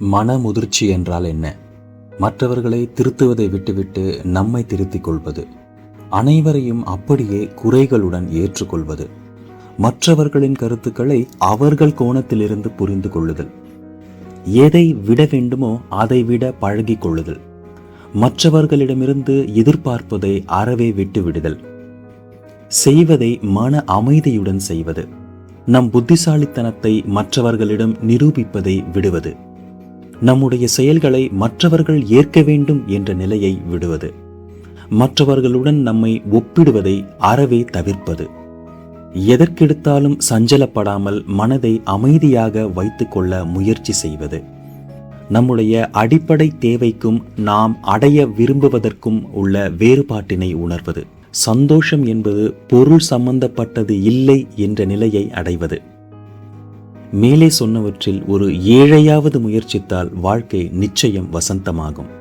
மன முதிர்ச்சி என்றால் என்ன? மற்றவர்களை திருத்துவதை விட்டுவிட்டு நம்மை திருத்திக் கொள்வது. அனைவரையும் அப்படியே குறைகளுடன் ஏற்றுக்கொள்வது. மற்றவர்களின் கருத்துக்களை அவர்கள் கோணத்திலிருந்து புரிந்து கொள்ளுதல். எதை விட வேண்டுமோ அதை விட பழகிக் கொள்ளுதல். மற்றவர்களிடமிருந்து எதிர்பார்ப்பதை அறவே விட்டுவிடுதல் செய்வதை மன அமைதியுடன் செய்வது. நம் புத்திசாலித்தனத்தை மற்றவர்களிடம் நிரூபிப்பதை விடுவது. நம்முடைய செயல்களை மற்றவர்கள் ஏற்க வேண்டும் என்ற நிலையை விடுவது. மற்றவர்களுடன் நம்மை ஒப்பிடுவதை அறவே தவிர்ப்பது. எதற்கெடுத்தாலும் சஞ்சலப்படாமல் மனதை அமைதியாக வைத்துக்கொள்ள முயற்சி செய்வது. நம்முடைய அடிப்படை தேவைக்கும் நாம் அடைய விரும்புவதற்கும் உள்ள வேறுபாட்டினை உணர்வது. சந்தோஷம் என்பது பொருள் சம்பந்தப்பட்டது இல்லை என்ற நிலையை அடைவது. மேலே சொன்னவற்றில் ஒரு ஏழையாவது முயற்சித்தால் வாழ்க்கை நிச்சயம் வசந்தமாகும்.